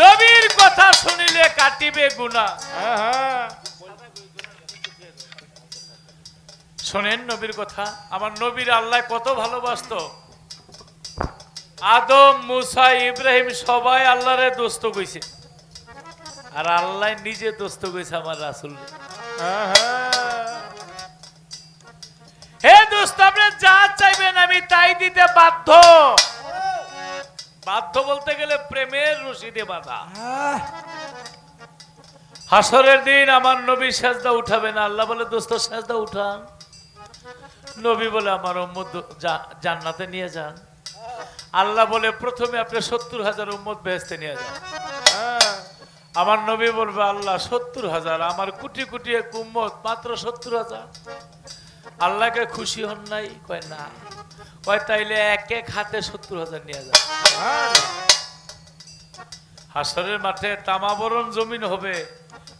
নবীর কথা শুনিলে কাটিবে গুণা হ্যাঁ হ্যাঁ। শোনেন নবীর কথা আমার নবীর আল্লাহ কত ভালোবাসতো। আদম মুসা ইব্রাহিম সবাই আল্লাহরে দোস্ত কইছে। আর আল্লাহ নিজে দোস্ত কইছে আমার রাসুল। হ্যাঁ। হে দোস্ত আপনি যা চাইবেন আমি তাই দিতে বাধ্য। বাধ্য বলতে গেলে প্রেমের রশিদে বাধা। হাসরের দিন আমার নবী সেজদা উঠাবে না আল্লাহ বলে দোস্ত সেজদা উঠান। নবী বলে আমার উম্মত জান্নাতে নিয়ে যান। আল্লাহ বলে প্রথমে আপনি সত্তর হাজার উম্মত বেহেস্তে নিয়ে যান। আমার নবী বলবে আল্লাহ সত্তর হাজার আমার কোটি কোটি এক উম্মত মাত্র সত্তর হাজার। আল্লাহকে খুশি হন নাই কয় না। কয় তাইলে এক এক হাতে সত্তর হাজার নিয়ে যান। হাসরের মাঠে তামাবরণ জমিন হবে।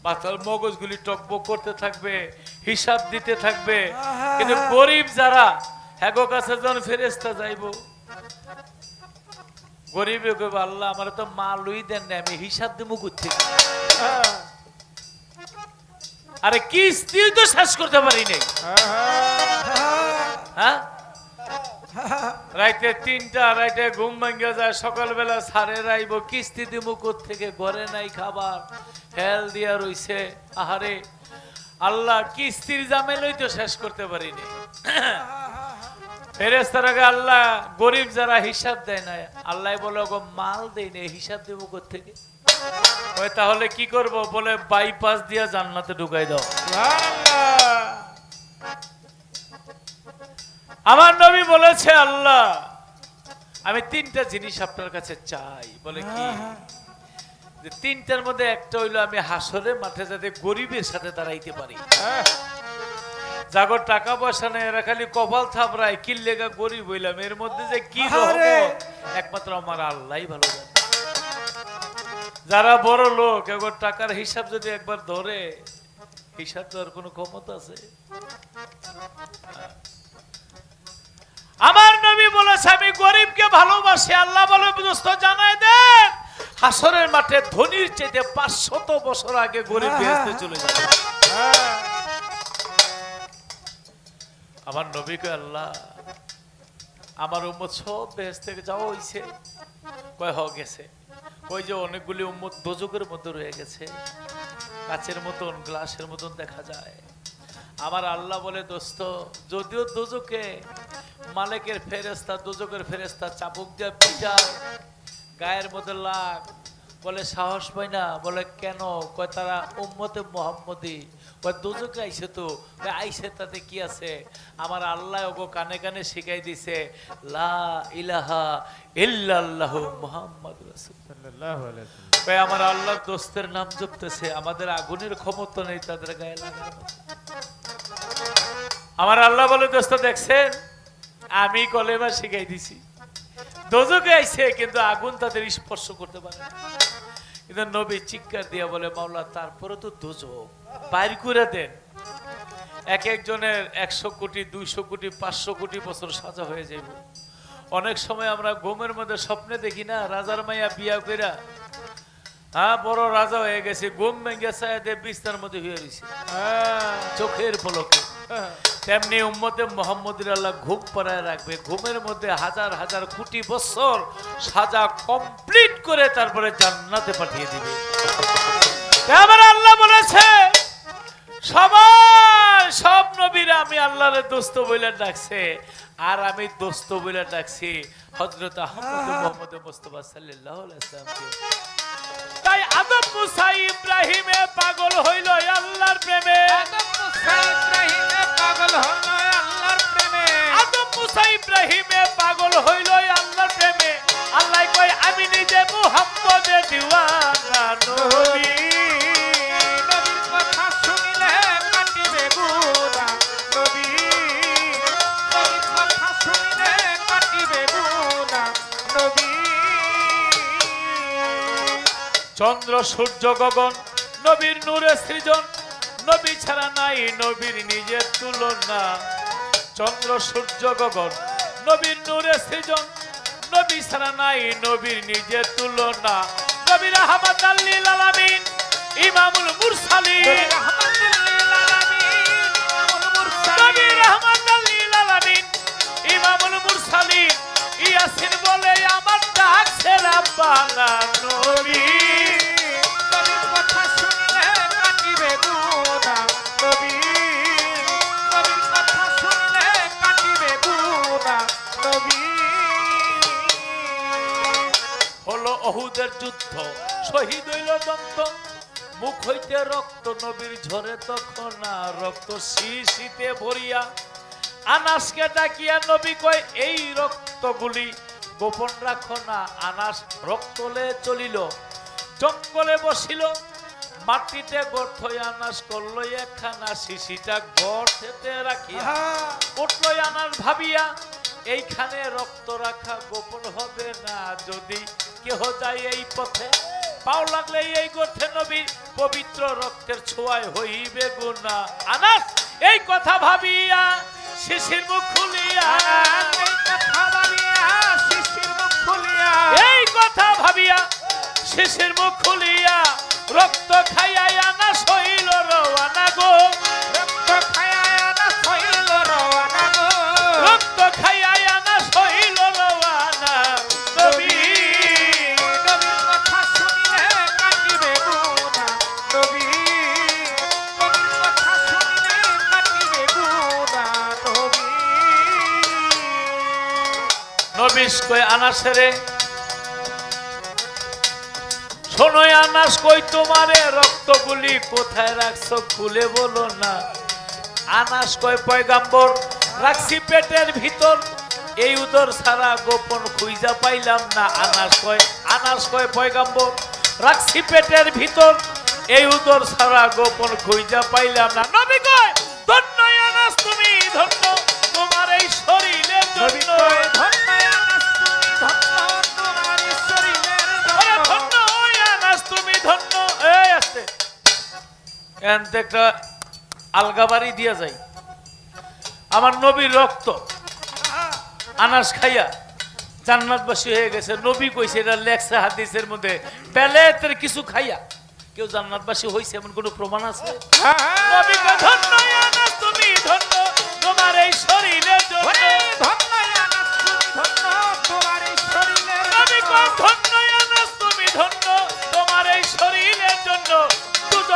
মাথার মগজগুলি টকবক করতে থাকবে হিসাব দিতে থাকবে। কিন্তু গরিব যারা হ্যাগো কাছে যখন ফেরেস্তা যাইব গরিব কইব আল্লাহ আমার তো মালুই দেন না আমি হিসাব দিব থেকে হ্যাঁ। আরে কিস্তি তো শেষ করতে পারি নাই। হ্যাঁ? রাইতে তিনটা, রাইতে ঘুম ভাঙ্গা যায়। সকালবেলা সারে রাইব, কিস্তি দিব থেকে ঘরে নাই খাবার। হেল দিয়া রইছে। আহারে, আল্লাহ, কিস্তির জামেলই তো শেষ করতে পারিনি। আল্লাহ, গরিব যারা হিসাব দেয় না আল্লাহ বলে, ওগো, মাল দেয় না হিসাব দেবো থেকে তাহলে কি করব? বলে, বাইপাস দিয়া জান্নাতে ঢুকাই দাও। আমার নবী বলেছে আল্লাহ আমি তিনটা জিনিস আপনার কাছে চাই। বলে কি? যে তিনটার মধ্যে একটা হইল আমি হাসরে মাঠে যাতে গরিবের সাথে দাঁড়াইতে পারি। জাগর টাকা পয়সা নেই এরা খালি কপাল থাপড়ায় কি লেগা গরিব হইলাম এর মধ্যে যে কি একমাত্র আমার আল্লাহ ভালো জানে। যারা বড় লোক এবার টাকার হিসাব যদি একবার ধরে হিসাব দেওয়ার কোনো ক্ষমতা আছে? আমার নবী বলেছে আমি গরিবকে ভালোবাসি আল্লাহ বলে দোস্ত জানাই দেন। হাসরের মাঠে ধনির চাইতে পাঁচশত বছর আগে গরিব বেহেস্তে চলে যাবে আমার নবীকে আল্লাহ আমার উম্মত সব বেহেস থেকে যাওয়া হইছে। কয় হ গেছে। ওই যে অনেকগুলি উম্মত দোজকের মধ্যে রয়ে গেছে। কাচের মতন গ্লাসের মতন দেখা যায়। আমার আল্লাহ বলে দোস্ত যদিও দোজকে মালিকের ফেরেস্তা দোজকের ফেরেস্তা চাবুক দিয়ে পিটায় গায়ের মধ্যে লাগ। বলে, সাহস পাই না। বলে, কেন? কয়, তারা উম্মতে মোহাম্মদী। কয়, দোজকে আইসে তো? আইসে তাতে কি আছে? আমার আল্লাহ ওগো কানে কানে শিখাই দিছে, লা ইলাহা ইল্লাল্লাহু মুহাম্মদ। কয়, আমার আল্লাহর দোস্তের নাম জপতেছে, আমাদের আগুনের ক্ষমতা নেই তাদের গায়ে লাগার আমার আল্লাহ বলে, দোস্ত, দেখছেন? আমি কলেমা শিখাই দিছি। দোজকে আইছে কিন্তু আগুন তাদের স্পর্শ করতে পারে কিন্তু নবী চিৎকার দিয়া বলে মাওলা তারপরে তো দোজক বাইর করে দেন। এক একজনের একশো কোটি দুইশো কোটি পাঁচশো কোটি বছর সাজা হয়ে যাইব। অনেক সময় আমরা ঘুমের মধ্যে স্বপ্নে দেখি না রাজার মাইয়া বিয়া কইরা হ্যাঁ বড় রাজা হয়ে গেছে ভেঙে সায়াদে বিস্তার মধ্যে হয়ে। রয়েছে চোখের পলকে। তেমনি উম্মতে মোহাম্মদুর আল্লাহ ঘুম পড়ায় রাখবে। ঘুমের মধ্যে হাজার হাজার কোটি বছর সাজা কমপ্লিট করে তারপরে জান্নাতে পাঠিয়ে দিবে। আমার আল্লাহ বলেছে, সবাই, সব নবীরা, আমি আল্লাহরে দোস্ত বলে ডাকছে। আর আমি দোস্ত বলে ডাকছি হজরত আহমদ মোহাম্মদ মুস্তফা সাল্লাহ আলাইসালামকে তাই আদম মুসা ইব্রাহিমে পাগল হইল আল্লাহর প্রেমে। আদম মুসা ইব্রাহিমে ইব্রাহিমে পাগল হইল আল্লাহর প্রেমে। আল্লাহ কই আমি নিজে মুহাম্মদের দিওয়ানা নবী। চন্দ্র সূর্য গগন নবীর নূরে সৃজন। নবী ছাড়া নাই নবীর নিজের তুলনা। চন্দ্র সূর্য গগন নবীর নূরে সৃজন নবী ছাড়া নাই নবীর নিজের তুলনা। নবীর আহমদ আল্লিল আলামিন ইমামুল মুরসালিন। নবী রহমত আল্লিল আলামিন ইমামুল মুরসালিন। ইয়াসিন বলে আমার ডাক সেরা বানা নবী। হলো অহুদের যুদ্ধ শহীদ হইল দন্ত। মুখ হইতে রক্ত নবীর ঝরে তখন রক্ত শীতে ভরিয়া। আনাসকে ডাকিয়া নবী কয় এই রক্তগুলি গোপন রাখো না। আনাস রক্তলে চলিল জঙ্গলে বসিল। মাটিতে গর্থ আনাস করল একখানা শিশিটা গর্থেতে রাখিয়া। উঠল আনাস ভাবিয়া এইখানে রক্ত রাখা গোপন হবে না। যদি কেহ যায় এই পথে। পাও লাগলে এই গর্থে নবীর পবিত্র রক্তের ছোঁয়ায় হইবে গুণা। আনাস, এই কথা ভাবিয়া শিশির মুখ খুলিয়া। এই কথা ভাবিয়া শিশির মুখ খুলিয়া রক্ত খাইয়া আনাস হইল। আনাস কই আনাস কয় পয়গাম্বর, রাখছি পেটের ভিতর। এই উদর গোপন পাইলাম না। আনাস কয় আনাস কয়, পয়গাম্বর, রাখছি পেটের ভিতর। এই উদর গোপন পাইলাম না। কয়, ধন্য আনাস তুমি, ধন্য এনতে একটা আলগাবাড়ি দিয়া যাই। আমার নবীর রক্ত আনাস খাইয়া জান্নাতবাসী হয়ে গেছে। নবী কইছে এটা লেখছে হাদিসের মধ্যে বেলেতের কিছু খাইয়া কেউ জান্নাতবাসী হইছে এমন কোনো প্রমাণ আছে? নবী ধন্য আনাস তুমি ধন্য। তোমার এই শরীরের জন্য নবী কয়, ধন্য আনাস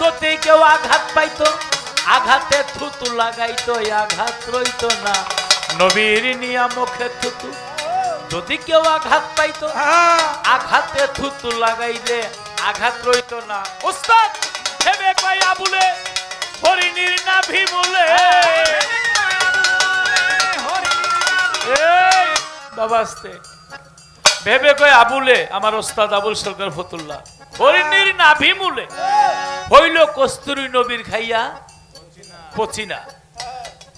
যদি কেউ আঘাত পাইতো, আঘাতে থুতু লাগাইতো আঘাত রইতো না। নবীর নিয়া মুখে থুতু, যদি কেউ আঘাত পাইতো, আঘাতে থুতু লাগাইলে আঘাত রইতো না। উস্তাদ, ভেবে কয় আবুলে, হরিণীর নাভি মূলে এই, বাবা আস্তে। ভেবে কয় আবুলে, আমার ওস্তাদ আবুল সরকার ফতুল্লাহ, হরিণীর নাভি মূলে। হইল কস্তুরী নবীর খাইয়া পচিনা।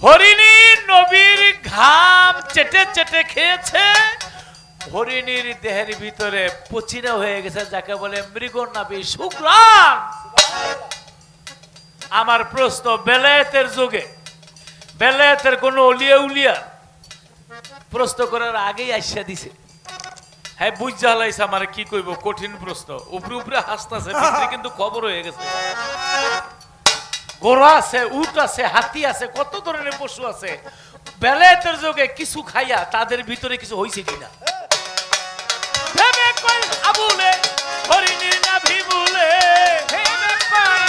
হরিণী নবীর ঘাম চেটে চেটে খেয়েছে। হরিণীর দেহের ভিতরে পচিনা হয়ে গেছে, যাকে বলে মৃগ নাভি শুক্রান আমার প্রশ্ন, বেলায়েতের যুগে, বেলায়েতের কোন অলিয়া উলিয়া প্রশ্ন করার আগেই আসিয়া দিছে। হ্যাঁ বুঝ জ্বালাইছে আমার কি কইব, কঠিন প্রশ্ন। উপরে উপরে হাসতেছে কিন্তু খবর হয়ে গেছে। গোড়া আছে, উট আছে, হাতি আছে, কত ধরনের পশু আছে। বেলায়েতের যোগে কিছু খাইয়া তাদের ভিতরে কিছু হয়েছে কিনা? ভেবে না ভিমুলে ভেবে কই